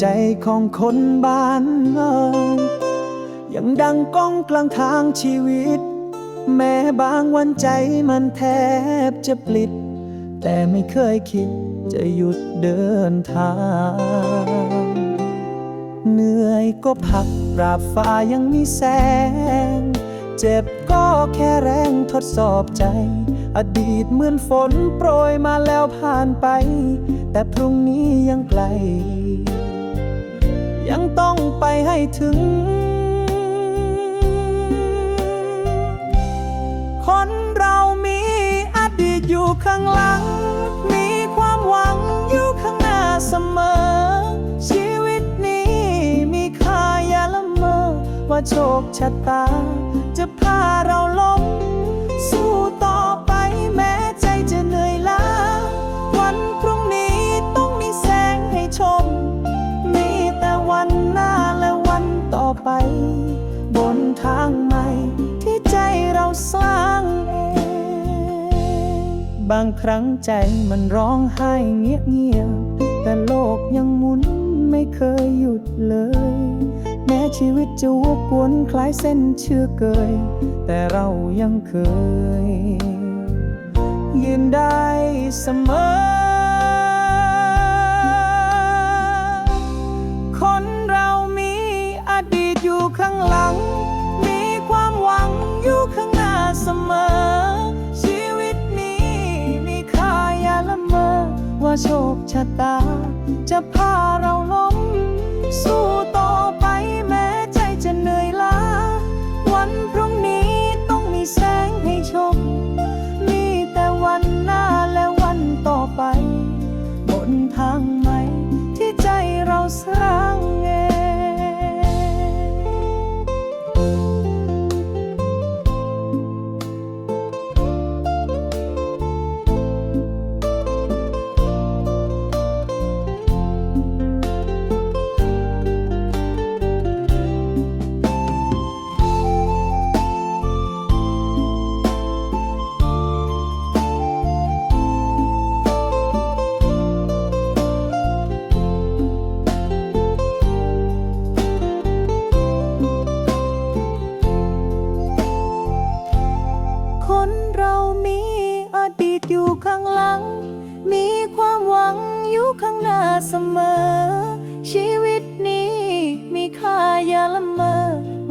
ใจของคนบ้านเอยยังดังก้องกลางทางชีวิต แม้บางวันใจมันแทบจะปลิด แต่ไม่เคยคิดจะหยุดเดินทาง เหนื่อยก็พักปราบฟ้ายังมีแสง เจ็บก็แค่แรงทดสอบใจ อดีตเหมือนฝนโปรยมาแล้วผ่านไป แต่พรุ่งนี้ยังไกล ยังต้องไปให้ถึง คนเรามีอดีตอยู่ข้างหลัง มีความหวังอยู่ข้างหน้าเสมอ ชีวิตนี้มีค่าอย่าละเมอ ว่าโชคชะตา จะพาเราล้ม ทางใหม่ ที่ใจเราสร้างเองบางครั้งใจมันร้องไห้เงียบเงียบแต่โลกยังหมุนไม่เคยหยุดเลย แม้ชีวิตจะวกวนคล้ายเส้นเชื่อเกย แต่เรายังเคย ยืนได้เสมอ โชคชะตา จะพาเราล้มสู้ต่อไป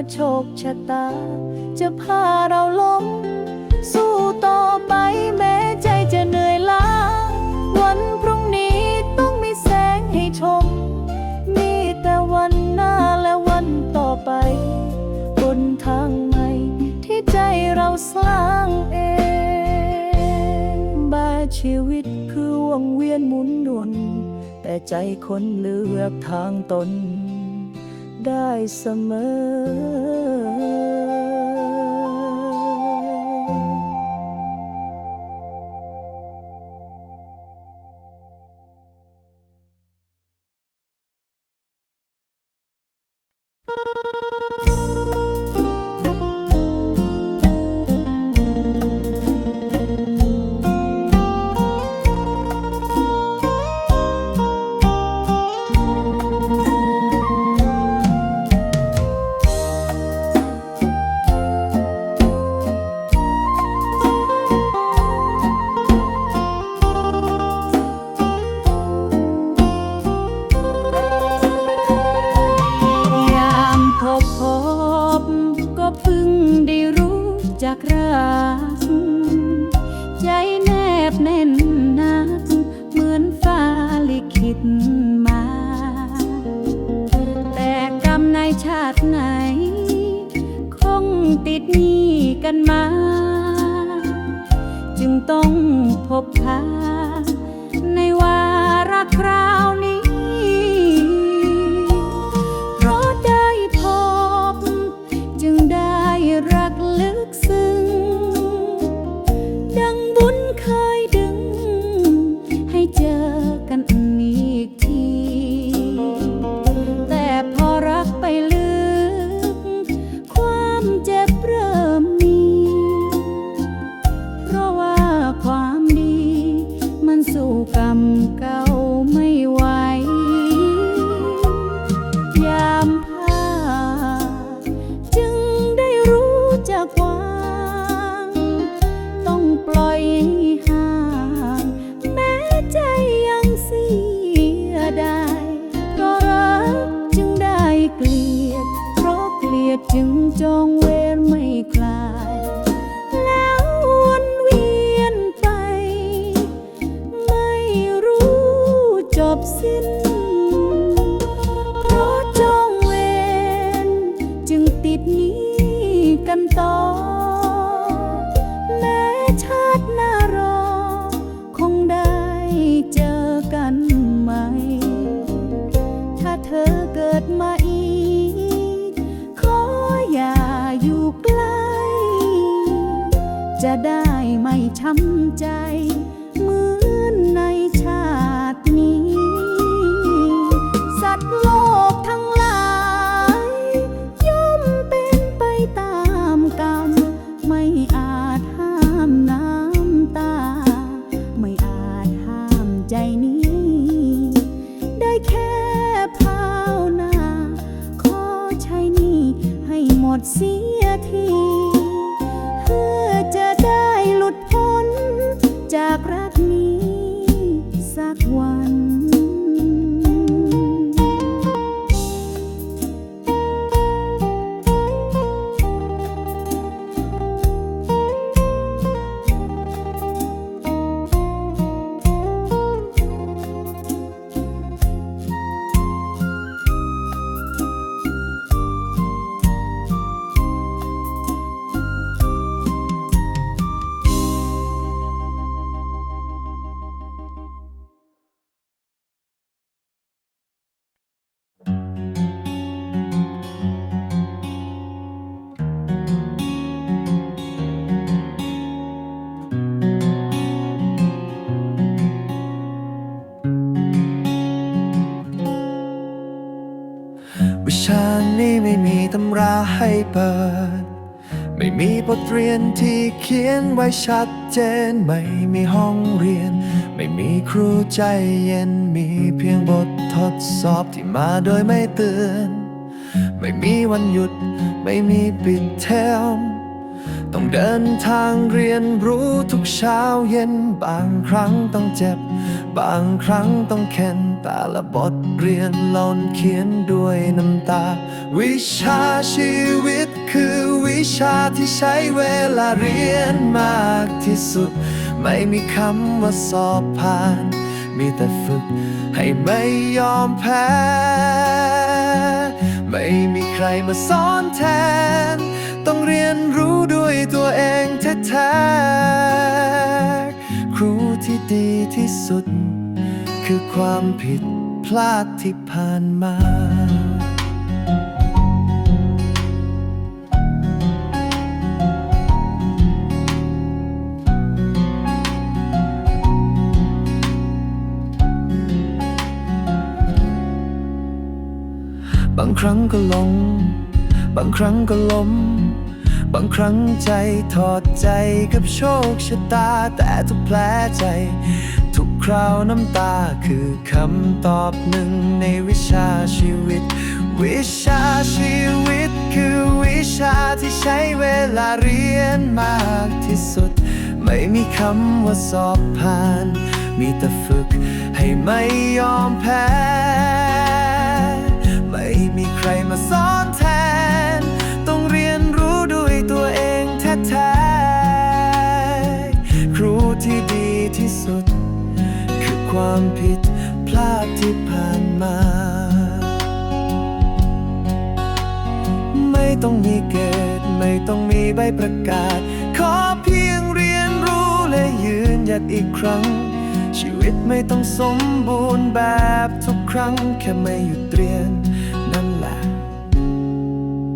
ว่าโชคชะตา จะพาเราล้ม สู้ต่อไปแม้ใจจะเหนื่อยล้า วันพรุ่งนี้ต้องมีแสงให้ชม มีแต่วันหน้าและวันต่อไป บนทางใหม่ที่ใจเราสร้างเองบาชีวิตคือวงเวียนหมุนวน แต่ใจคนเลือกทางตน ได้เสมอ บก็เพิ่งได้รู้จักรัก ใจแนบแน่นนัก เหมือนฟ้าลิขิตมา แต่กรรมในชาติไหน คงติดหนี้กันมา จึงต้องพบพาในวาระคราว จึงจองเวรไม่คลาย แล้ววนเวียนไป ไม่รู้จบสิ้น จะได้ไม่ช้ำใจ ไม่มีตำราให้เปิด ไม่มีบทเรียนที่เขียนไว้ชัดเจน ไม่มีห้องเรียน ไม่มีครูใจเย็น มีเพียงบททดสอบที่มาโดยไม่เตือน ไม่มีวันหยุด ไม่มีปิดเทอมต้องเดินทางเรียนรู้ทุกเช้าเย็น บางครั้งต้องเจ็บ บางครั้งต้องเข็น แต่ละบทเรียนหล่นเขียนด้วยน้ำตา วิชาชีวิตคือวิชาที่ใช้เวลาเรียนมากที่สุด ไม่มีคำว่าสอบผ่าน มีแต่ฝึกให้ไม่ยอมแพ้ ไม่มีใครมาสอนแทน ต้องเรียนรู้ด้วยตัวเองแท้ๆครูที่ดีที่สุด คือความผิดพลาดที่ผ่านมา บางครั้งก็หลง บางครั้งก็ล้ม บางครั้งใจถอดใจกับโชคชะตา แต่ทุกแผลใจ ราวน้ำตาคือคำตอบหนึ่งในวิชาชีวิต วิชาชีวิตคือวิชาที่ใช้เวลาเรียนมากที่สุด ไม่มีคำว่าสอบผ่าน มีแต่ฝึกให้ไม่ยอมแพ้ ไม่มีใครมาสอนแทน สมบูรณ์แบบทุกครั้งแค่ไม่หยุดเรียน นั่นแหละ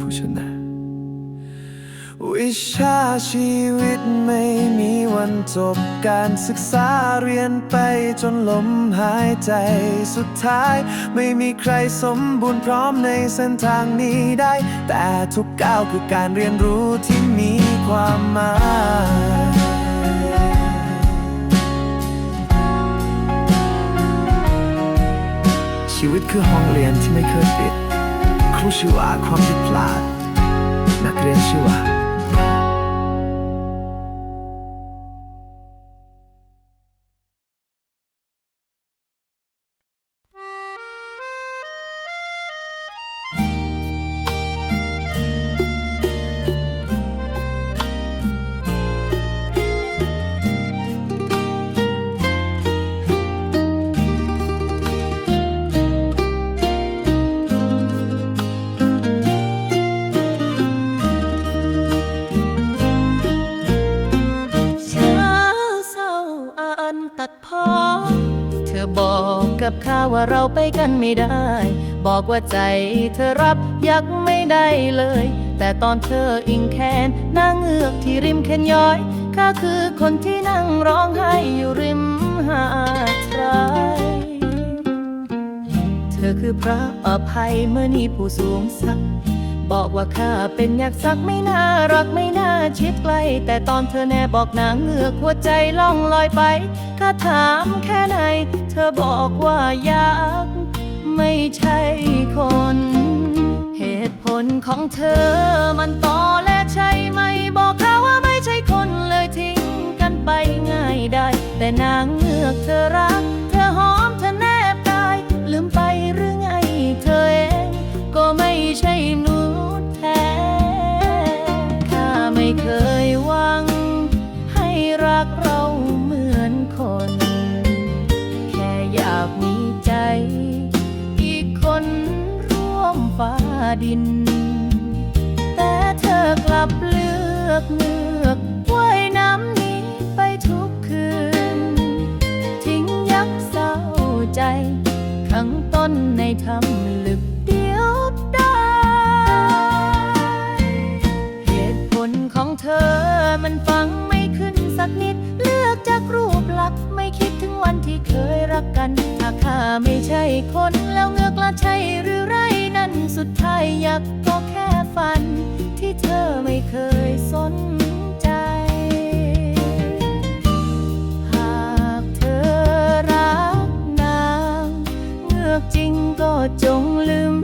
ผู้ชนะ วิชาชีวิตไม่มีวันจบการศึกษาเรียนไปจนลมหายใจสุดท้าย ไม่มีใครสมบูรณ์พร้อมในเส้นทางนี้ได้ แต่ทุกก้าวคือการเรียนรู้ที่มีความหมาย ชีวิตคือห้องเรียนที่ไม่เคยปิดครูชื่อว่าความผิดพลาด นักเรียนชื่อว่า ว่าเราไปกันไม่ได้ บอกว่าใจเธอรับยักไม่ได้เลย แต่ตอนเธออิงแคนนั่งเงือกที่ริมแคนย้อยข้าคือคนที่นั่งร้องไห้อยู่ริมหาดทรายเธอคือพระอภัยเมื่อนี้ผู้สูงสักดิ์ บอกว่าข้าเป็นอยักสักไม่น่ารักไม่น่าชิดใกล้ แต่ตอนเธอแน่บอกนางเงือกหัวใจล่องลอยไปข้าถามแค่ไหน เธอบอกว่ายักไม่ใช่คน เหตุผลของเธอมันต่อและใช่ไหม บอกเขาว่าไม่ใช่คนเลยทิ้งกันไปง่ายได้ แต่นางเงือกเธอรัก เธอหอมเธอแนบกายลืมไปหรือไงเธอเอง ก็ไม่ใช่มนุ เคยหวัง ให้รักเราเหมือนคน แค่อยากมีใจ อีกคนร่วมฟ้าดิน แต่เธอกลับเลือกเลือกว่ายน้ำนี้ไปทุกคืน ทิ้งยักษ์เศร้าใจข้างต้นในทำลึก กนิด เลือกจากรูปลักษณ์ไม่คิดถึงวันที่เคยรักกันถ้าข้าไม่ใช่คนแล้วเงือกละใช่หรือไรนั่นสุดท้ายอยากก็แค่ฝัน ที่เธอไม่เคยสนใจ หากเธอรักนางเงือกจริงก็จงลืม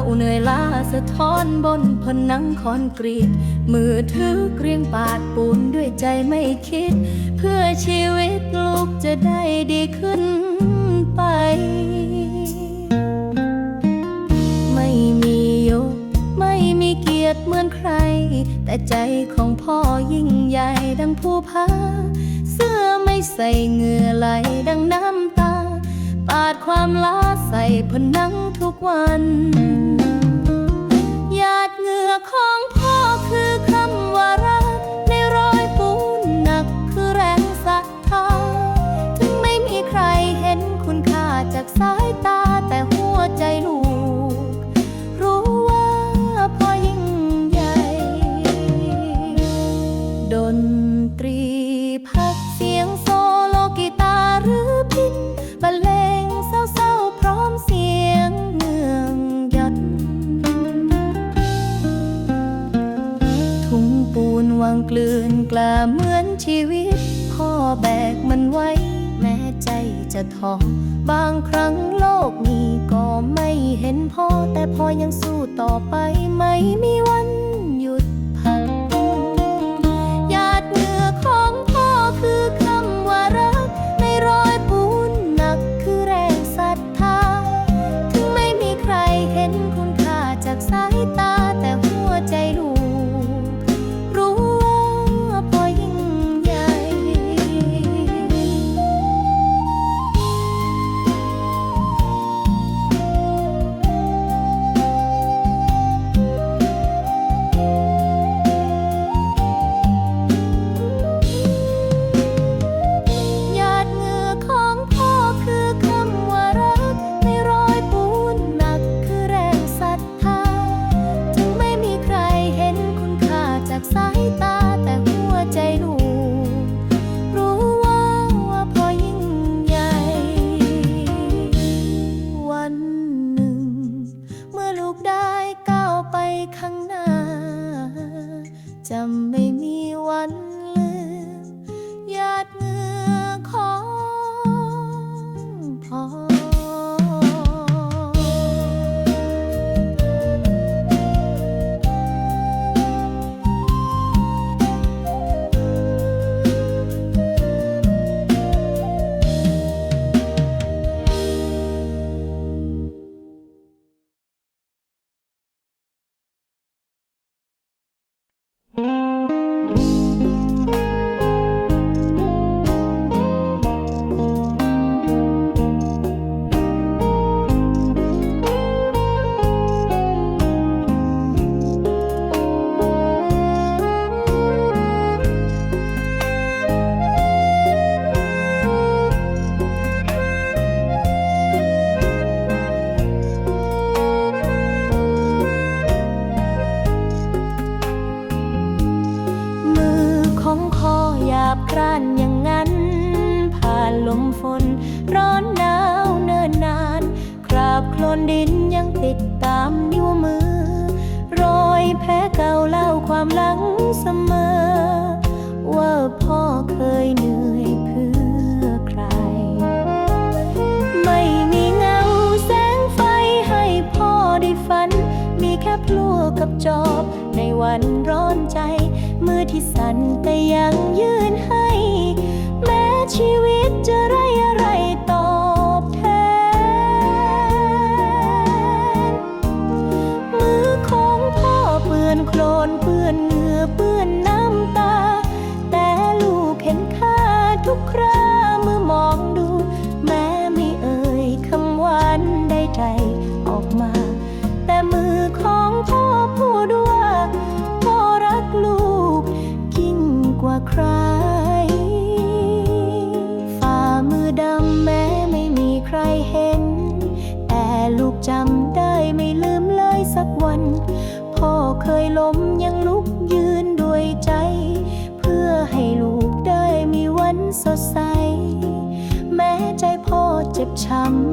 าเงาเหนื่อยล้าสะท้อนบนผนังคอนกรีต มือถือเกรียงปาดปูนด้วยใจไม่คิด เพื่อชีวิตลูกจะได้ดีขึ้นไป ไม่มียศไม่มีเกียรติเหมือนใคร แต่ใจของพ่อยิ่งใหญ่ดังภูผาเสื้อไม่ใส่เหงื่อไหลดังน้ำตาปาดความล้าใส่ผนังทุกวัน อของ ยังสู้ต่อไปไม่มีวัน แค่พลัวกับจอบ ในวันร้อนใจ มือที่สั่นแต่ยังยืนให้ แม้ชีวิตจะไรอะไร ช้ำ